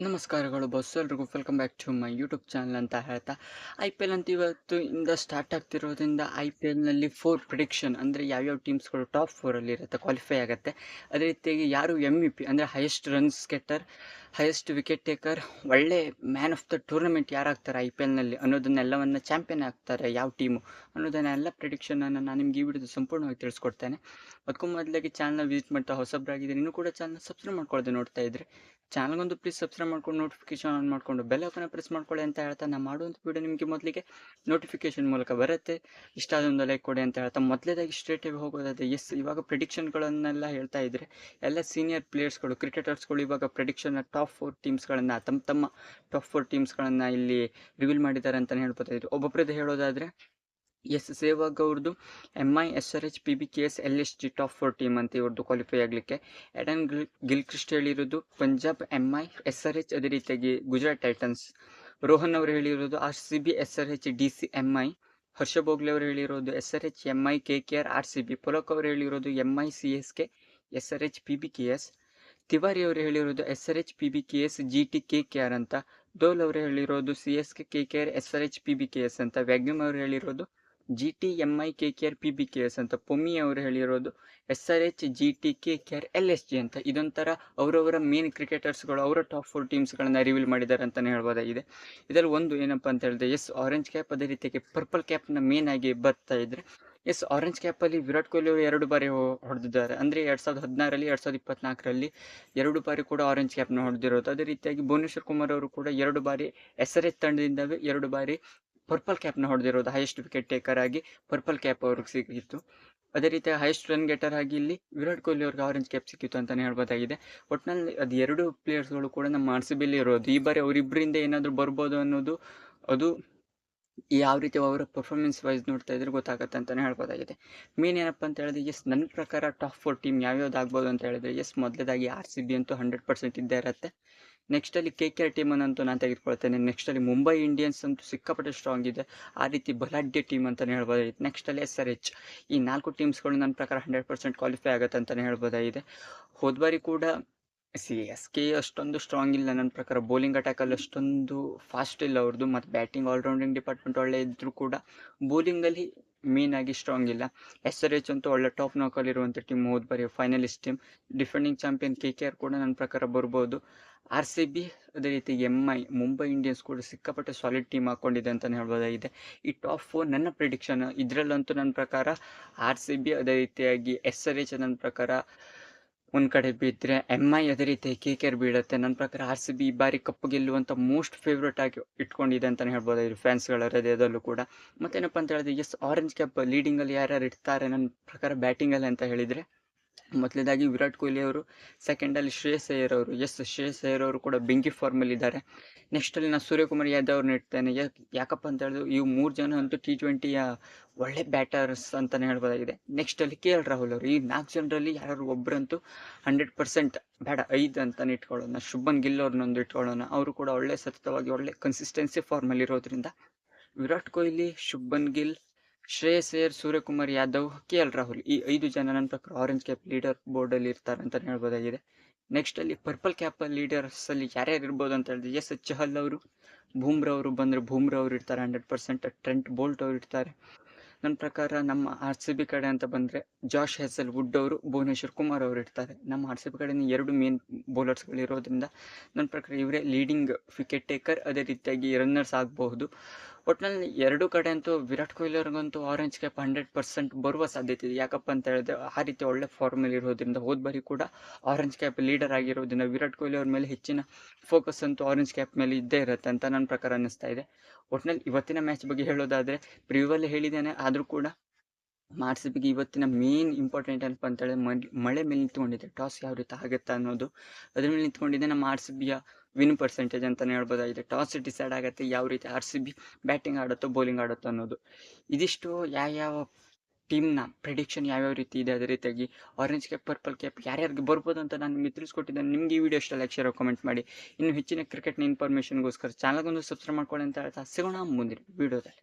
ನಮಸ್ಕಾರಗಳು ಬಸ್ ಎಲ್ರಿಗೂ. Welcome back to my YouTube channel ಅಂತ ಹೇಳ್ತಾ ಐ ಪಿ ಎಲ್ ಅಂತ ಇವತ್ತು ಇಂದ ಸ್ಟಾರ್ಟ್ ಆಗ್ತಿರೋದ್ರಿಂದ ಐ ಪಿ ಎಲ್ನಲ್ಲಿ ಫೋರ್ ಪ್ರಿಡಿಕ್ಷನ್ ಅಂದರೆ ಯಾವ್ಯಾವ ಟೀಮ್ಸ್ಗಳು ಟಾಪ್ ಫೋರಲ್ಲಿ ಇರುತ್ತೆ ಕ್ವಾಲಿಫೈ ಆಗುತ್ತೆ. ಅದೇ ರೀತಿಯಾಗಿ ಯಾರು ಎಂ ಇ ಪಿ ಅಂದರೆ highest runs getter highest wicket taker ಒಳ್ಳೆ ಮ್ಯಾನ್ ಆಫ್ ದ ಟೂರ್ನಮೆಂಟ್ ಯಾರಾಗ್ತಾರೆ ಐ ಪಿ ಎಲ್ನಲ್ಲಿ ಅನ್ನೋದನ್ನೆಲ್ಲವನ್ನು ಚಾಂಪಿಯನ್ ಆಗ್ತಾರೆ ಯಾವ ಟೀಮು ಅನ್ನೋದನ್ನೆಲ್ಲ ಪ್ರಿಡಿಕ್ಷನನ್ನು ನಾನು ನಿಮ್ಗೆ ಈ ವಿಡಿಯೋದ ಸಂಪೂರ್ಣವಾಗಿ ತಿಳಿಸ್ಕೊಡ್ತೇನೆ. ಅದಕ್ಕೂ ಮೊದಲಾಗಿ ಚಾನಲ್ನ ವಿಸಿಟ್ ಮಾಡ್ತಾ ಹೊಸಬ್ರಾಗಿದ್ದೀನಿ ಇನ್ನೂ ಕೂಡ ಚಾನಲ್ ಸಬ್ಸ್ಕ್ರೈಬ್ ಮಾಡ್ಕೊಳ್ಳೋದು ನೋಡ್ತಾ ಇದ್ರೆ. ಚಾನಲ್ಗೊಂದು ಪ್ಲೀಸ್ ಸಬ್ಸ್ಕ್ರೈಬ್ ಮಾಡ್ಕೊಂಡು ನೋಟಿಫಿಕೇಶನ್ ಆನ್ ಮಾಡಿಕೊಂಡು ಬೆಲ್ ಐಕನ್ನ ಪ್ರೆಸ್ ಮಾಡ್ಕೊಳ್ಳಿ ಅಂತ ಹೇಳ್ತಾ ನಾನು ಮಾಡುವಂಥ ವಿಡಿಯೋ ನಿಮಗೆ ಮೊದಲಿಗೆ ನೋಟಿಫಿಕೇಶನ್ ಮೂಲಕ ಬರುತ್ತೆ. ಇಷ್ಟ ಆದೊಂದು ಲೈಕ್ ಕೊಡಿ ಅಂತ ಹೇಳ್ತಾ ಮೊದಲೇದಾಗಿ ಸ್ಟ್ರೇಟಾಗಿ ಹೋಗೋದಾದ್ರೆ ಎಸ್ ಇವಾಗ ಪ್ರಿಡಿಕ್ಷನ್ಗಳನ್ನೆಲ್ಲ ಹೇಳ್ತಾ ಇದ್ರೆ ಎಲ್ಲ ಸೀನಿಯರ್ ಪ್ಲೇಯರ್ಸ್ಗಳು ಕ್ರಿಕೆಟರ್ಸ್ಗಳು ಇವಾಗ ಪ್ರಿಡಿಕ್ಷನ್ ಟಾಪ್ ಫೋರ್ ಟೀಮ್ಸ್ಗಳನ್ನು ತಮ್ಮ ತಮ್ಮ ಟಾಪ್ ಫೋರ್ ಟೀಮ್ಸ್ಗಳನ್ನು ಇಲ್ಲಿ ರಿವೀಲ್ ಮಾಡಿದ್ದಾರೆ ಅಂತಲೇ ಹೇಳ್ಬೋದಾ ಇದ್ರು ಒಬ್ಬೊಬ್ಬರದ್ದು ಹೇಳೋದಾದರೆ, ಎಸ್ ಸೇವಾಗ್ ಅವ್ರದ್ದು M I S R H P B K S L S G top four team ಅಂತ ಇವ್ರದ್ದು ಕ್ವಾಲಿಫೈ ಆಗಲಿಕ್ಕೆ. ಎಡನ್ ಗಿಲ್ ಗಿಲ್ಕ್ರಿಸ್ಟ್ ಹೇಳಿರೋದು, Punjab M I S R H ಅದೇ ರೀತಿಯಾಗಿ ಗುಜರಾತ್ ಟೈಟನ್ಸ್ ರೋಹನ್ ಅವರು ಹೇಳಿರೋದು R C B S R H D C M I Harsha Bhogle ಅವರು ಹೇಳಿರೋದು S R H M I K K R R C B Pollock ಅವರು ಹೇಳಿರೋದು M I C S K S R H P B K S Tiwari ಅವರು ಹೇಳಿರೋದು S R H P B K S G T K K R ಅಂತ. Doull ಅವರು ಹೇಳಿರೋದು C S K K K R S R H P B K S ಅಂತ. ವ್ಯಾಗ್ಯೂಮ್ ಅವರು ಹೇಳಿರೋದು G T M I K K R P B K S ಅಂತ. Pommie ಅವರು ಹೇಳಿರೋದು S R H G T K K R L S G ಅಂತ. ಇದೊಂಥರ ಅವರವರ main ಕ್ರಿಕೆಟರ್ಸ್ಗಳು ಅವರ ಟಾಪ್ ಫೋರ್ ಟೀಮ್ಸ್ಗಳನ್ನು ರಿವೀಲ್ ಮಾಡಿದ್ದಾರೆ ಅಂತಲೇ ಹೇಳ್ಬೋದಾಗಿದೆ. ಇದರಲ್ಲಿ ಒಂದು ಏನಪ್ಪ ಅಂತ ಹೇಳಿದ್ರೆ, ಎಸ್ ಆರೆಂಜ್ ಕ್ಯಾಪ್ ಅದೇ ರೀತಿಯಾಗಿ ಪರ್ಪಲ್ ಕ್ಯಾಪ್ನ ಮೇನ್ ಆಗಿ ಬರ್ತಾ ಇದ್ರೆ ಎಸ್ ಆರೆಂಜ್ ಕ್ಯಾಪಲ್ಲಿ ವಿರಾಟ್ ಕೊಹ್ಲಿ ಅವರು ಎರಡು ಬಾರಿ ಹೊಡೆದಿದ್ದಾರೆ. ಅಂದರೆ ಎರಡು ಸಾವಿರದ ಹದಿನಾರರಲ್ಲಿ ಎರಡು ಸಾವಿರದ ಇಪ್ಪತ್ನಾಲ್ಕರಲ್ಲಿ ಎರಡು ಬಾರಿ ಕೂಡ ಆರೆಂಜ್ ಕ್ಯಾಪ್ನ ಹೊಡೆದಿರೋದು. ಅದೇ ರೀತಿಯಾಗಿ ಭುವನೇಶ್ವರ್ ಕುಮಾರ್ ಅವರು ಕೂಡ ಎರಡು ಬಾರಿ ಎಸ್ ಆರ್ ತಂಡದಿಂದವೇ ಎರಡು ಬಾರಿ ಪರ್ಪಲ್ ಕ್ಯಾಪ್ನ ಹೊಡೆದಿರೋದು. ಹೈಯೆಸ್ಟ್ ವಿಕೆಟ್ ಟೇಕರ್ ಆಗಿ ಪರ್ಪಲ್ ಕ್ಯಾಪ್ ಅವ್ರಿಗೆ ಸಿಕ್ಕಿತ್ತು. ಅದೇ ರೀತಿ ಹೈಯೆಸ್ಟ್ ರನ್ ಗೆಟರ್ ಆಗಿ ಇಲ್ಲಿ ವಿರಾಟ್ ಕೊಹ್ಲಿ ಅವ್ರಿಗೆ ಆರೆಂಜ್ ಕ್ಯಾಪ್ ಸಿಕ್ಕಿತ್ತು ಅಂತಲೇ ಹೇಳ್ಬೋದಾಗಿದೆ. ಒಟ್ಟಿನಲ್ಲಿ ಅದು ಎರಡು ಪ್ಲೇಯರ್ಸ್ಗಳು ಕೂಡ ನಮ್ಮ ಆರ್ ಇರೋದು. ಈ ಬಾರಿ ಅವರಿಬ್ಬರಿಂದ ಏನಾದರೂ ಬರ್ಬೋದು ಅನ್ನೋದು, ಅದು ಯಾವ ರೀತಿ ಅವರ ಪರ್ಫಾರ್ಮೆನ್ಸ್ ವೈಸ್ ನೋಡ್ತಾ ಇದ್ರೆ ಗೊತ್ತಾಗುತ್ತೆ ಅಂತಲೇ ಹೇಳ್ಬೋದಾಗಿದೆ. ಮೇನ್ ಏನಪ್ಪ ಅಂತ ಹೇಳಿದ್ರೆ ಎಸ್ ನನ್ನ ಪ್ರಕಾರ ಟಾಪ್ ಫೋರ್ ಟೀಮ್ ಯಾವ್ಯಾವ್ದು ಆಗ್ಬೋದು ಅಂತ ಹೇಳಿದ್ರೆ ಎಸ್ ಮೊದಲೇದಾಗಿ ಆರ್ ಸಿ ಬಿ ಅಂತೂ ಹಂಡ್ರೆಡ್ ಪರ್ಸೆಂಟ್ ಇದ್ದೇ ಇರುತ್ತೆ. ನೆಕ್ಸ್ಟಲ್ಲಿ ಕೆ ಕೆ ಆರ್ ಟೀಮನ್ನಂತೂ ನಾನು ತೆಗೆದುಕೊಳ್ತೇನೆ. ನೆಕ್ಸ್ಟಲ್ಲಿ ಮುಂಬೈ ಇಂಡಿಯನ್ಸ್ ಅಂತೂ ಸಿಕ್ಕಾಪಟ್ಟೆ ಸ್ಟ್ರಾಂಗ್ ಇದೆ. ಆ ರೀತಿ ಬಲಾಢ್ಯ ಟೀಮ್ ಅಂತಲೇ ಹೇಳ್ಬೋದಾಗಿತ್ತು ನೆಕ್ಸ್ಟಲ್ಲಿ ಎಸ್ ಆರ್ ಎಚ್ ಈ ನಾಲ್ಕು ಟೀಮ್ಸ್ಗಳು ನನ್ನ ಪ್ರಕಾರ ಹಂಡ್ರೆಡ್ ಪರ್ಸೆಂಟ್ ಕ್ವಾಲಿಫೈ ಆಗುತ್ತೆ ಅಂತಲೇ ಹೇಳ್ಬೋದಾಗಿದೆ. ಹೋದ ಬಾರಿ ಕೂಡ ಸಿ, ಎಸ್, ಕೆ ಅಷ್ಟೊಂದು ಸ್ಟ್ರಾಂಗ್ ಇಲ್ಲ ನನ್ನ ಪ್ರಕಾರ. ಬೌಲಿಂಗ್ ಅಟ್ಯಾಕಲ್ಲಿ ಅಷ್ಟೊಂದು ಫಾಸ್ಟ್ ಇಲ್ಲ ಅವ್ರದ್ದು ಮತ್ತು ಬ್ಯಾಟಿಂಗ್ ಆಲ್ರೌಂಡಿಂಗ್ ಡಿಪಾರ್ಟ್ಮೆಂಟ್ ಒಳ್ಳೆ ಇದ್ದರೂ ಕೂಡ ಬೌಲಿಂಗಲ್ಲಿ ಆಗಿ ಸ್ಟ್ರಾಂಗ್ ಇಲ್ಲ. ಎಸ್ ಆರ್ ಎಚ್ ಅಂತೂ ಒಳ್ಳೆ ಟಾಪ್ ನಾಕಲ್ಲಿ ಇರುವಂಥ ಟೀಮ್ ಹೋದ್ ಬರಿ finalist team defending champion K K R ಕೂಡ ನನ್ನ ಪ್ರಕಾರ ಬರ್ಬೋದು. ಆರ್ ಸಿ ಬಿ ಅದೇ ರೀತಿ ಎಂ ಐ ಮುಂಬೈ ಇಂಡಿಯನ್ಸ್ ಕೂಡ ಸಿಕ್ಕಾಪಟ್ಟೆ ಸಾಲಿಡ್ ಟೀಮ್ ಹಾಕ್ಕೊಂಡಿದೆ ಅಂತಲೇ ಹೇಳ್ಬೋದಾಗಿದೆ. ಈ ಟಾಪ್ ಫೋರ್ ನನ್ನ ಪ್ರಿಡಿಕ್ಷನ್ ಇದರಲ್ಲಂತೂ ನನ್ನ ಪ್ರಕಾರ ಆರ್ ಸಿ ಬಿ ಅದೇ ರೀತಿಯಾಗಿ ಎಸ್ ಆರ್ ಎಚ್ ನನ್ನ ಪ್ರಕಾರ ಒಂದು ಕಡೆ ಬಿದ್ದರೆ ಎಂ ಐ ಅದೇ ರೀತಿ ಕೆ ಕೆ ಬೀಳುತ್ತೆ. ನನ್ನ ಪ್ರಕಾರ ಆರ್ ಸಿ ಬಿ ಈ ಬಾರಿ ಕಪ್ಪು ಗೆಲ್ಲುವಂಥ ಮೋಸ್ಟ್ ಫೇವ್ರೇಟ್ ಆಗಿ ಇಟ್ಕೊಂಡಿದೆ ಅಂತಲೇ ಹೇಳ್ಬೋದು ಹೇಳ್ಬೋದಾಗಿದೆ ಫ್ಯಾನ್ಸ್ಗಳ ಹೃದಯದಲ್ಲೂ ಕೂಡ. ಮತ್ತೇನಪ್ಪ ಅಂತ ಹೇಳಿದ್ರೆ ಎಸ್ ಆರೆಂಜ್ ಕ್ಯಾಪ್ ಲೀಡಿಂಗಲ್ಲಿ ಯಾರ್ಯಾರು ಇರ್ತಾರೆ ನನ್ನ ಪ್ರಕಾರ ಬ್ಯಾಟಿಂಗಲ್ಲಿ ಅಂತ ಹೇಳಿದರೆ ಮೊದಲೇದಾಗಿ ವಿರಾಟ್ ಕೊಹ್ಲಿ ಅವರು ಸೆಕೆಂಡಲ್ಲಿ ಶ್ರೇಯಸ್ ಅಯ್ಯರ್ ಅವರು ಎಸ್ ಶ್ರೇಯಸ್ ಅಯ್ಯರ್ ಅವರು ಕೂಡ ಬೆಂಕಿ ಫಾರ್ಮಲ್ಲಿ ಇದ್ದಾರೆ. ನೆಕ್ಸ್ಟಲ್ಲಿ ನಾನು ಸೂರ್ಯಕುಮಾರ್ ಯಾದವ್ ಅವ್ರನ್ನ ಇಡ್ತೇನೆ. ಯಾಕಪ್ಪ ಅಂತ ಹೇಳಿದ್ರು ಇವು ಮೂರು ಜನ ಅಂತೂ ಟಿ ಟ್ವೆಂಟಿಯ ಒಳ್ಳೆ ಬ್ಯಾಟರ್ಸ್ ಅಂತಲೇ ಹೇಳ್ಬೋದಾಗಿದೆ. ನೆಕ್ಸ್ಟಲ್ಲಿ ಕೆ ಎಲ್ ರಾಹುಲ್ ಅವರು, ಈ ನಾಲ್ಕು ಜನರಲ್ಲಿ ಯಾರು ಒಬ್ಬರಂತೂ ಹಂಡ್ರೆಡ್ ಪರ್ಸೆಂಟ್ ಬೇಡ, ಐದು ಅಂತಲೇ ಇಟ್ಕೊಳ್ಳೋಣ. ಶುಭನ್ ಗಿಲ್ ಅವ್ರನ್ನೊಂದು ಇಟ್ಕೊಳ್ಳೋಣ. ಅವರು ಕೂಡ ಒಳ್ಳೆ ಸತತವಾಗಿ ಒಳ್ಳೆ ಕನ್ಸಿಸ್ಟೆನ್ಸಿ ಫಾರ್ಮಲ್ಲಿ ಇರೋದ್ರಿಂದ. ವಿರಾಟ್ ಕೊಹ್ಲಿ, ಶುಭನ್ ಗಿಲ್ ಶ್ರೇಯಸ್ ಅಯ್ಯರ್ ಸೂರ್ಯಕುಮಾರ್ ಯಾದವ್, ಕೆ ಎಲ್ ರಾಹುಲ್ ಈ ಐದು ಜನ ನನ್ನ ಪ್ರಕಾರ ಆರೆಂಜ್ ಕ್ಯಾಪ್ ಲೀಡರ್ ಬೋರ್ಡಲ್ಲಿ ಇರ್ತಾರೆ ಅಂತ ಹೇಳ್ಬೋದಾಗಿದೆ. ನೆಕ್ಸ್ಟ್ ಅಲ್ಲಿ ಪರ್ಪಲ್ ಕ್ಯಾಪ್ ಲೀಡರ್ಸ್ ಅಲ್ಲಿ ಯಾರ್ಯಾರು ಇರ್ಬೋದು ಅಂತ ಹೇಳಿದ್ರೆ ಎಸ್ ಚಹಲ್ ಅವರು, ಬೂಮ್ರಾ ಅವರು ಬಂದರೆ ಬೂಮ್ರಾ ಅವರು ಇರ್ತಾರೆ ಹಂಡ್ರೆಡ್ ಪರ್ಸೆಂಟ್ ಟ್ರೆಂಟ್ ಬೋಲ್ಟ್ ಅವರು ಇರ್ತಾರೆ. ನನ್ನ ಪ್ರಕಾರ ನಮ್ಮ ಆರ್ ಸಿ ಬಿ ಕಡೆ ಅಂತ ಬಂದರೆ ಜಾಶ್ ಹೆಸಲ್ ವುಡ್ ಅವರು, ಭುವನೇಶ್ವರ್ ಕುಮಾರ್ ಅವರು ಇರ್ತಾರೆ. ನಮ್ಮ ಆರ್ ಸಿ ಬಿ ಕಡೆ ಎರಡು ಮೇನ್ ಬೌಲರ್ಸ್ಗಳು ಇರೋದ್ರಿಂದ ನನ್ನ ಪ್ರಕಾರ ಇವರೇ ಲೀಡಿಂಗ್ ವಿಕೆಟ್ ಟೇಕರ್ ಅದೇ ರೀತಿಯಾಗಿ ರನ್ನರ್ಸ್ ಆಗಬಹುದು. ಒಟ್ಟಿನಲ್ಲಿ ಎರಡು ಕಡೆ ಅಂತೂ ವಿರಾಟ್ ಕೊಹ್ಲಿ ಅವ್ರಿಗಂತೂ ಆರೆಂಜ್ ಕ್ಯಾಪ್ ಹಂಡ್ರೆಡ್ ಪರ್ಸೆಂಟ್ ಬರುವ ಸಾಧ್ಯತೆ ಇದೆ. ಯಾಕಪ್ಪ ಅಂತ ಹೇಳಿದ್ರೆ ಆ ರೀತಿ ಒಳ್ಳೆ ಫಾರ್ಮಲ್ಲಿ ಇರೋದ್ರಿಂದ ಹೋದ ಬಾರಿ ಕೂಡ ಆರೆಂಜ್ ಕ್ಯಾಪ್ ಲೀಡರ್ ಆಗಿರೋದ್ರಿಂದ ವಿರಾಟ್ ಕೊಹ್ಲಿ ಅವ್ರ ಮೇಲೆ ಹೆಚ್ಚಿನ ಫೋಕಸ್ ಅಂತೂ ಆರೆಂಜ್ ಕ್ಯಾಪ್ ಮೇಲೆ ಇದ್ದೇ ಇರುತ್ತೆ ಅಂತ ನನ್ನ ಪ್ರಕಾರ ಅನ್ನಿಸ್ತಾ ಇದೆ. ಒಟ್ನಲ್ಲಿ ಇವತ್ತಿನ ಮ್ಯಾಚ್ ಬಗ್ಗೆ ಹೇಳೋದಾದರೆ ಪ್ರಿವ್ಯೂವಲ್ಲಿ ಹೇಳಿದ್ದೇನೆ, ಆದರೂ ಕೂಡ ಆರ್ ಬಗ್ಗೆ ಬಿಗೆ ಇವತ್ತಿನ ಮೇನ್ ಇಂಪಾರ್ಟೆಂಟ್ ಏನಪ್ಪ ಅಂತೇಳಿ ಮಳೆ ಮೇಲೆ ನಿಂತ್ಕೊಂಡಿದೆ. ಟಾಸ್ ಯಾವ ರೀತಿ ಆಗುತ್ತೆ ಅನ್ನೋದು. ಅದ್ರ ಮೇಲೆ ನಿಂತ್ಕೊಂಡಿದೆ ನಮ್ಮ ಬಿಯ ವಿನ್ ಪರ್ಸೆಂಟೇಜ್ ಅಂತಲೇ ಹೇಳ್ಬೋದಾಗಿದೆ. ಟಾಸ್ ಡಿಸೈಡ್ ಆಗುತ್ತೆ ಯಾವ ರೀತಿ ಆರ್ ಸಿ ಬಿ ಬ್ಯಾಟಿಂಗ್ ಆಡುತ್ತೋ ಬೌಲಿಂಗ್ ಆಡುತ್ತೋ ಅನ್ನೋದು. ಇದಿಷ್ಟು ಯಾವ್ಯಾವ ಟೀಮ್ನ ಪ್ರಿಡಿಕ್ಷನ್ ಯಾವ್ಯಾವ ರೀತಿ ಇದೆ ಅದೇ ರೀತಿಯಾಗಿ ಆರೆಂಜ್ ಕ್ಯಾಪ್ ಪರ್ಪಲ್ ಕ್ಯಾಪ್ ಯಾರ್ಯಾರಿಗೆ ಬರ್ಬೋದು ಅಂತ ನಾನು ನಿಮಗೆ ತಿಳಿಸ್ಕೊಟ್ಟಿದ್ದೇನೆ ನಿಮಗೆ ಈ ವಿಡಿಯೋ ಇಷ್ಟ ಲೈಕ್ ಶೇರ್ ಕಾಮೆಂಟ್ ಮಾಡಿ. ಇನ್ನು ಹೆಚ್ಚಿನ ಕ್ರಿಕೆಟ್ನ ಇನ್ಫಾರ್ಮೇಷನ್ಗೋಸ್ಕರ ಚಾನಲ್ಗೊಂದು ಸಬ್ಸ್ಕ್ರೈಬ್ ಮಾಡ್ಕೊಳ್ಳಿ ಅಂತ ಹೇಳ್ತಾ ಸಿಗೋಣ ಮುಂದಿನ ವಿಡಿಯೋದಲ್ಲಿ